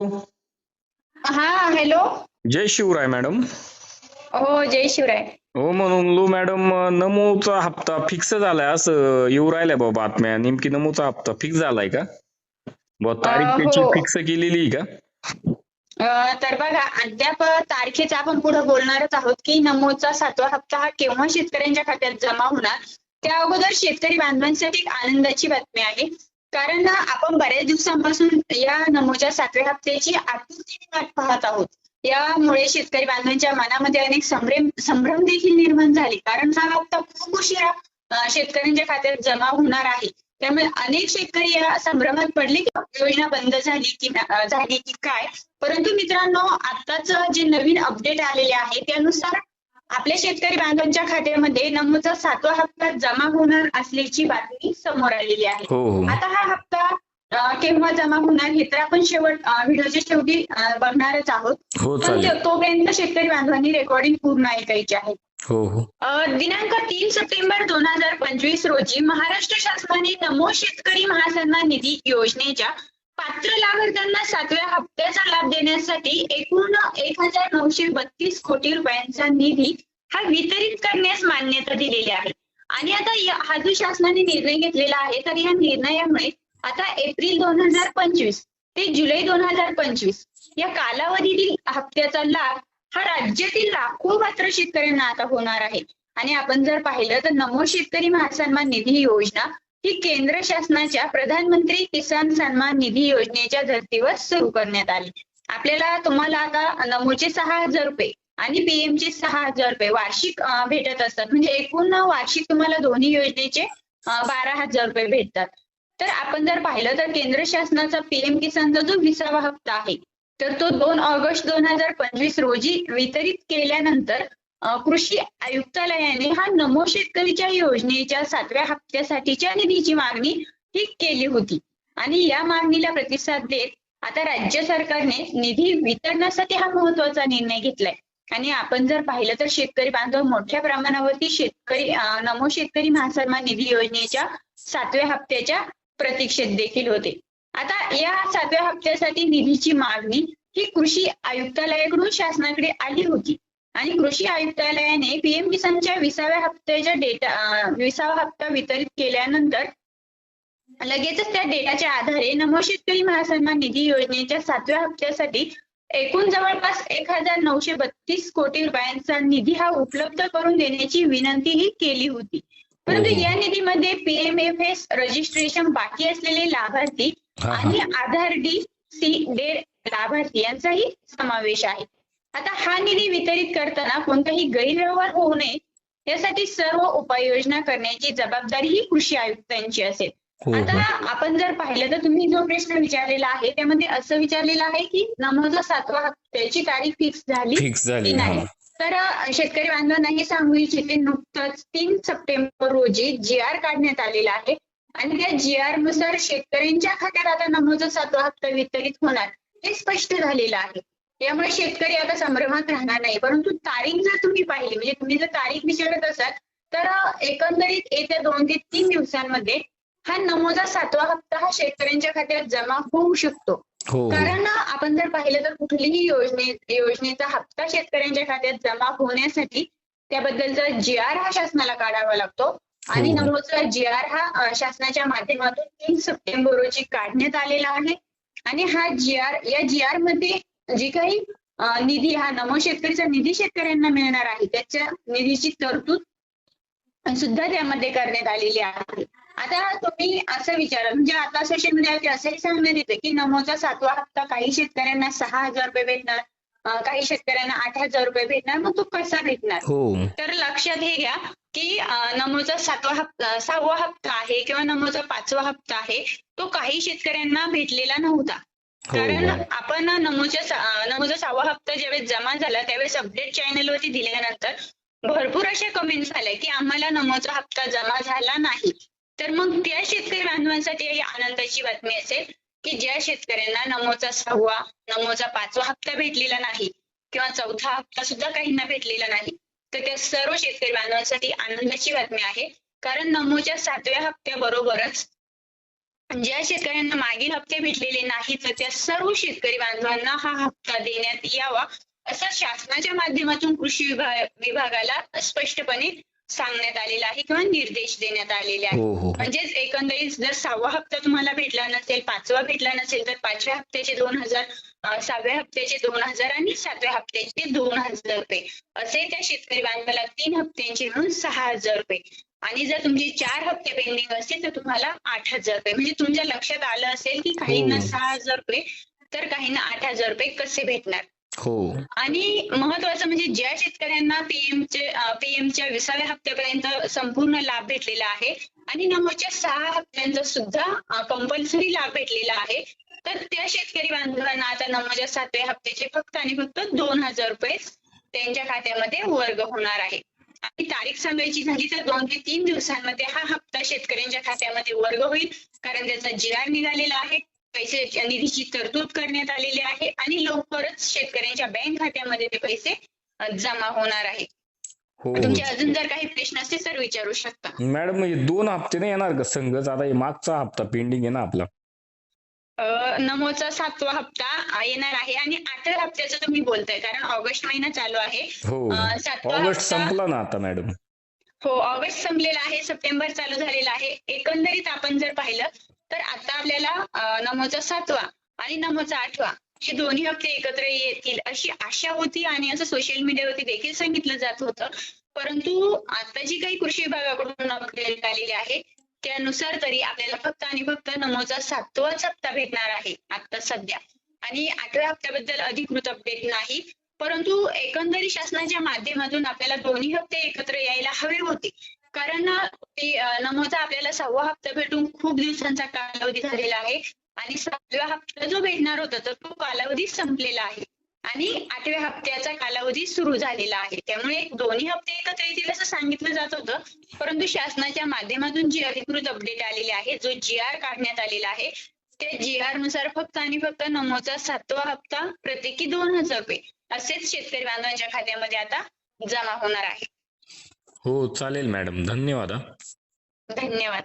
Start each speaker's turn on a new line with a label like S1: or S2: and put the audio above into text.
S1: हा हॅलो
S2: जय शिवराय मॅडम
S1: हो जय शिवराय.
S2: हो म्हणून लो मॅडम नमोचा हप्ता फिक्स झालाय असं येऊ राहिल्या बा बातम्या. नेमकी नमोचा हप्ता फिक्स झालाय का? तारीख
S1: अं,
S2: त्याची
S1: हो.
S2: फिक्स केलेली आहे का?
S1: तर बघा अद्याप तारखेचा आपण पुढे बोलणारच आहोत की नमोचा सातवा हप्ता हा केव्हा शेतकऱ्यांच्या खात्यात जमा होणार? त्या अगोदर शेतकरी बांधवांसाठी एक आनंदाची बातमी आहे. कारण आपण बऱ्याच दिवसांपासून या नमोच्या सातव्या हप्त्याची आतुरतेने वाट पाहत आहोत. यामुळे शेतकरी बांधवांच्या मनामध्ये अनेक संभ्रम संभ्रम देखील निर्माण झाले. कारण हा हप्ता खूप उशिरा शेतकऱ्यांच्या खात्यात जमा होणार आहे. त्यामुळे अनेक शेतकरी या संभ्रमात पडले की योजना बंद झाली की झाली की काय? परंतु मित्रांनो आताच जे नवीन अपडेट आलेले आहे त्यानुसार आपल्या शेतकरी बांधवांच्या खात्यामध्ये नमूचा सातवा हप्ता जमा होणार असल्याची बातमी समोर आलेली आहे.
S2: हो हो.
S1: आता हा हप्ता केव्हा जमा होणार हे तर आपण शेवट व्हिडिओच्या शेवटी बघणारच आहोत.
S2: हो
S1: पण तोपर्यंत शेतकरी बांधवांनी रेकॉर्डिंग पूर्ण ऐकायची आहे.
S2: हो हो.
S1: दिनांक तीन सप्टेंबर दोन हजार पंचवीस रोजी महाराष्ट्र शासनाने नमो शेतकरी महासन्मान निधी योजनेच्या पात्र लाभार्थ्यांना सातव्या हप्त्याचा लाभ देण्यासाठी एकूण एक हजार नऊशे बत्तीस कोटी रुपयांचा निधी हा वितरित करण्यास मान्यता दिलेली आहे. आणि आता हा जो शासनाने निर्णय घेतलेला आहे तर या निर्णयामुळे आता एप्रिल दोन हजार पंचवीस ते जुलै दोन हजार पंचवीस या कालावधीतील हप्त्याचा लाभ हा राज्यातील लाखो पात्र शेतकऱ्यांना आता होणार आहे. आणि आपण जर पाहिलं तर नमो शेतकरी महासन्मान निधी योजना ही केंद्र शासनाच्या प्रधानमंत्री किसान सन्मान निधी योजनेच्या धर्तीवर सुरू करण्यात आली. आपल्याला तुम्हाला आता नमोचे सहा हजार रुपये आणि पीएम चे सहा हजार रुपये वार्षिक भेटत असतात. म्हणजे एकूण वार्षिक तुम्हाला दोन्ही योजनेचे बारा हजार रुपये भेटतात. तर आपण जर पाहिलं तर केंद्र शासनाचा पीएम किसानचा जो विसावा हप्ता आहे तर तो दोन ऑगस्ट दोन हजार पंचवीस रोजी वितरित केल्यानंतर कृषी आयुक्तालयाने हा नमो शेतकरीच्या योजनेच्या सातव्या हप्त्यासाठीच्या निधीची मागणी ही केली होती. आणि या मागणीला प्रतिसाद देत आता राज्य सरकारने निधी वितरणासाठी हा महत्त्वाचा निर्णय घेतलाय. आणि आपण जर पाहिलं तर शेतकरी बांधव मोठ्या प्रमाणावरती शेतकरी नमो शेतकरी महासन्मान निधी योजनेच्या सातव्या हप्त्याच्या प्रतीक्षेत देखील होते. आता या सातव्या हप्त्यासाठी निधीची मागणी ही कृषी आयुक्तालयाकडून शासनाकडे आली होती. आणि कृषी आयुक्तालयाने पीएम किसानच्या विसाव्या हप्त्याच्या डेटा विसावा हप्ता वितरित केल्यानंतर लगेचच त्या डेटाच्या आधारे नमो शेतकरी महासन्मान निधी योजनेच्या सातव्या हप्त्यासाठी एकूण जवळपास एक हजार नऊशे बत्तीस कोटी रुपयांचा निधी हा उपलब्ध करून देण्याची विनंतीही केली होती. परंतु
S2: हो.
S1: या निधीमध्ये पीएमएफएस रजिस्ट्रेशन बाकी असलेले लाभार्थी
S2: हा हा.
S1: आणि आधार डी सी डेड लाभार्थी यांचाही समावेश आहे. आता हा निधी वितरित करताना कोणताही गैरव्यवहार होऊ नये यासाठी सर्व उपाययोजना करण्याची जबाबदारी ही कृषी आयुक्तांची असेल.
S2: हो
S1: आता
S2: हो
S1: आपण जर पाहिलं तर तुम्ही जो प्रश्न विचारलेला आहे त्यामध्ये असं विचारलेलं आहे की नमोचा सातवा हप्त्याची तारीख फिक्स झाली
S2: फिक्स झाली
S1: की नाही? तर शेतकरी बांधवांना हे सांगू इच्छिते नुकतंच तीन सप्टेंबर रोजी जी आर काढण्यात आलेला आहे आणि त्या जी आरनुसार शेतकऱ्यांच्या खात्यात आता नमोचा सातवा हप्ता वितरित होणार हे स्पष्ट झालेलं आहे. यामुळे शेतकरी आता संभ्रमात राहणार नाही. परंतु तारीख जर तुम्ही पाहिली म्हणजे तुम्ही जर तारीख विचारत असाल तर एकंदरीत येत्या दोन ते तीन दिवसांमध्ये हा नमोचा सातवा हप्ता हा शेतकऱ्यांच्या खात्यात जमा होऊ शकतो.
S2: हो हो.
S1: कारण आपण जर पाहिलं तर कुठलीही योजने योजनेचा हप्ता शेतकऱ्यांच्या खात्यात जमा होण्यासाठी त्याबद्दलचा जी आर हा शासनाला काढावा लागतो. आणि
S2: हो.
S1: नमोचा जी आर हा शासनाच्या माध्यमातून तीन सप्टेंबर रोजी काढण्यात आलेला आहे. आणि हा जी आर या जी आरमध्ये जी काही निधी हा नमो शेतकरीचा निधी शेतकऱ्यांना मिळणार आहे त्याच्या निधीची तरतूद सुद्धा त्यामध्ये करण्यात आलेली आहे. आता तुम्ही असं विचारा म्हणजे आता सोशल मीडियावरती असंही सांगण्यात येतं की नमोचा सातवा हप्ता काही शेतकऱ्यांना सहा हजार रुपये भेटणार काही शेतकऱ्यांना आठ हजार रुपये भेटणार मग तो कसा भेटणार?
S2: हो.
S1: तर लक्षात हे घ्या की नमोचा सातवा हप्ता सहावा हप्ता आहे किंवा नमोचा पाचवा हप्ता आहे तो काही शेतकऱ्यांना भेटलेला नव्हता. कारण
S2: हो.
S1: आपण नमोच्या नमोचा सहावा हप्ता ज्यावेळेस जमा झाला त्यावेळेस अपडेट चॅनलवरती दिल्यानंतर भरपूर अशा कमेंट्स आल्या की आम्हाला नमोचा हप्ता जमा झाला नाही. तर मग त्या शेतकरी बांधवांसाठी ही आनंदाची बातमी असेल की ज्या शेतकऱ्यांना नमोचा सहावा नमोचा पाचवा हप्ता भेटलेला नाही किंवा चौथा हप्ता सुद्धा काहींना भेटलेला नाही तर त्या सर्व शेतकरी बांधवांसाठी आनंदाची बातमी आहे. कारण नमोच्या सातव्या हप्त्याबरोबरच ज्या शेतकऱ्यांना मागील हप्ते भेटलेले नाहीत तर त्या सर्व शेतकरी बांधवांना हा हप्ता देण्यात यावा असं शासनाच्या माध्यमातून कृषी विभाग विभागाला स्पष्टपणे सांगण्यात आलेलं आहे किंवा निर्देश देण्यात आलेले आहेत.
S2: हो हो.
S1: म्हणजेच एकंदरीत जर सहावा हप्ता तुम्हाला भेटला नसेल पाचवा भेटला नसेल तर पाचव्या हप्त्याचे दोन हजार सहाव्या हप्त्याचे दोन हजार आणि सातव्या हप्त्याचे दोन हजार रुपये. असे त्या शेतकरी बांधवाला तीन हप्त्यांचे मिळून सहा हजार रुपये. आणि जर तुमचे चार हप्ते पेंडिंग असतील तर तुम्हाला आठ हजार रुपये. म्हणजे तुमच्या लक्षात आलं असेल की काहींना
S2: हो.
S1: सहा हजार रुपये तर काहींना आठ हजार रुपये कसे भेटणार?
S2: हो.
S1: आणि महत्वाचं म्हणजे ज्या शेतकऱ्यांना पीएमचे पीएमच्या विसाव्या हप्त्यापर्यंत संपूर्ण लाभ भेटलेला आहे आणि नमोच्या सहा हप्त्यांचा सुद्धा कंपल्सरी लाभ भेटलेला आहे तर त्या शेतकरी बांधवांना आता नमोच्या सातव्या हप्त्याचे फक्त आणि फक्त दोन हजार रुपये त्यांच्या खात्यामध्ये वर्ग होणार आहे. तारीख सांगायची झाली तर दोन ते तीन दिवसांमध्ये हा हप्ता शेतकऱ्यांच्या खात्यामध्ये वर्ग होईल. कारण त्याचा जी आर निघालेला आहे. पैसे निधीची तरतूद करण्यात आलेली आहे. आणि लवकरच शेतकऱ्यांच्या बँक खात्यामध्ये ते पैसे जमा होणार आहे
S2: हो.
S1: तुमचे अजून जर काही प्रश्न असतील तर विचारू शकता.
S2: मॅडम म्हणजे दोन हप्ते नाही येणार का संघच आता मागचा हप्ता पेंडिंग आहे ना आपला.
S1: नमोचा सातवा हप्ता येणार आहे. आणि आठव्या हप्त्याचं तुम्ही बोलताय कारण ऑगस्ट महिना चालू आहे.
S2: हो. ऑगस्ट संपला ना आता मॅडम.
S1: हो ऑगस्ट संपलेला आहे. सप्टेंबर चालू झालेला आहे. एकंदरीत आपण जर पाहिलं तर आता आपल्याला नमोचा सातवा आणि नमोचा आठवा हे दोन्ही हप्ते एकत्र येतील अशी आशा होती आणि असं सोशल मीडियावरती देखील सांगितलं जात होतं. परंतु आता जी काही कृषी विभागाकडून अपडेट आलेली आहे त्यानुसार तरी आपल्याला फक्त आणि फक्त नमोचा सातवाच हप्ता भेटणार आहे आता सध्या. आणि आठव्या हप्त्याबद्दल अधिकृत अपडेट नाही परंतु एकंदरीत शासनाच्या माध्यमातून आपल्याला दोन्ही हप्ते एकत्र यायला हवे होते. कारण नमोचा आपल्याला सहावा हप्ता भेटून खूप दिवसांचा कालावधी झालेला आहे. आणि सातव्या हप्ता जो भेटणार होता तर तो कालावधी संपलेला आहे. आणि आठव्या हप्त्याचा कालावधी सुरू झालेला आहे. त्यामुळे दोन्ही हप्ते एकत्र येतील असं सांगितलं जात होतं. परंतु शासनाच्या माध्यमातून जी अधिकृत अपडेट आलेली आहे जो जी आर काढण्यात आलेला आहे त्या जी आरनुसार फक्त आणि फक्त नमोचा सातवा हप्ता प्रत्येकी दोन हजार रुपये असेच शेतकरी बांधवांच्या खात्यामध्ये आता जमा होणार आहे.
S2: हो चालेल मॅडम. धन्यवाद
S1: धन्यवाद.